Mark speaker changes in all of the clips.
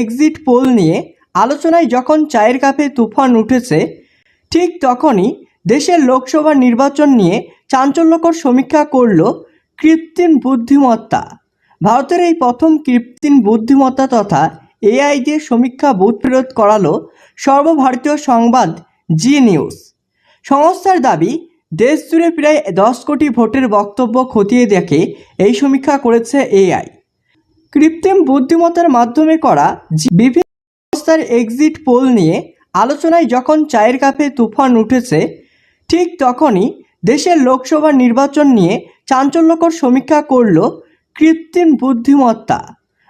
Speaker 1: Exit pole নিয়ে আলোচনায় যখন চায়ের কাপে তুফান উঠেছে, ঠিক তখনই দেশের লোকসভা নির্বাচন নিয়ে চাঞ্চল্যকর সমীক্ষা করল কৃত্রিম বুদ্ধিমত্তা। ভারতের এই প্রথম কৃত্রিম বুদ্ধিমত্তা তথা এআই দিয়ে সমীক্ষা বুথ ফেরত করালো সর্বভারতীয় সংবাদ জি নিউজ সংস্থার দাবি, দেশ জুড়ে প্রায় দশ কোটি ভোটের বক্তব্য খতিয়ে দেখে এই সমীক্ষা করেছে এআই। কৃত্রিম বুদ্ধিমত্তার মাধ্যমে করা বিভিন্ন সংস্থার এক্সিট পোল নিয়ে আলোচনায় যখন চায়ের কাপে তুফান উঠেছে, ঠিক তখনই দেশের লোকসভা নির্বাচন নিয়ে চাঞ্চল্যকর সমীক্ষা করল কৃত্রিম বুদ্ধিমত্তা।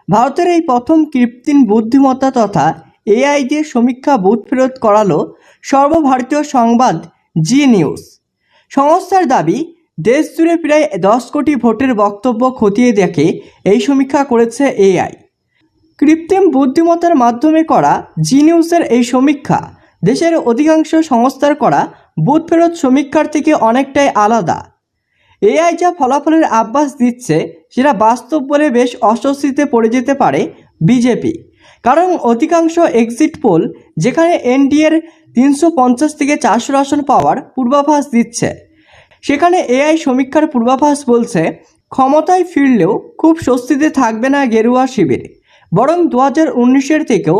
Speaker 1: ভারতের এই প্রথম কৃত্রিম বুদ্ধিমত্তা তথা এআই দিয়ে সমীক্ষা বুথ ফেরত করালো সর্বভারতীয় সংবাদ জি নিউজ। সংস্থার দাবি দেশ জুড়ে প্রায় দশ কোটি ভোটের বক্তব্য খতিয়ে দেখে এই সমীক্ষা করেছে এআই। কৃত্রিম বুদ্ধিমত্তার মাধ্যমে করা জি নিউজের এই সমীক্ষা দেশের অধিকাংশ সংস্থার করা বুথ ফেরত সমীক্ষার থেকে অনেকটাই আলাদা। এআই যা ফলাফলের আভাস দিচ্ছে, সেটা বাস্তব বলে বেশ অস্বস্তিতে পড়ে যেতে পারে বিজেপি। কারণ অধিকাংশ এক্সিট পোল যেখানে এনডিএর তিনশো পঞ্চাশ থেকে চারশো আসন পাওয়ার পূর্বাভাস দিচ্ছে। সেখানে এআই সমীক্ষার পূর্বাভাস বলছে, ক্ষমতায় ফিরলেও খুব স্বস্তিতে থাকবে না গেরুয়া শিবিরে। বরং দু হাজার উনিশের থেকেও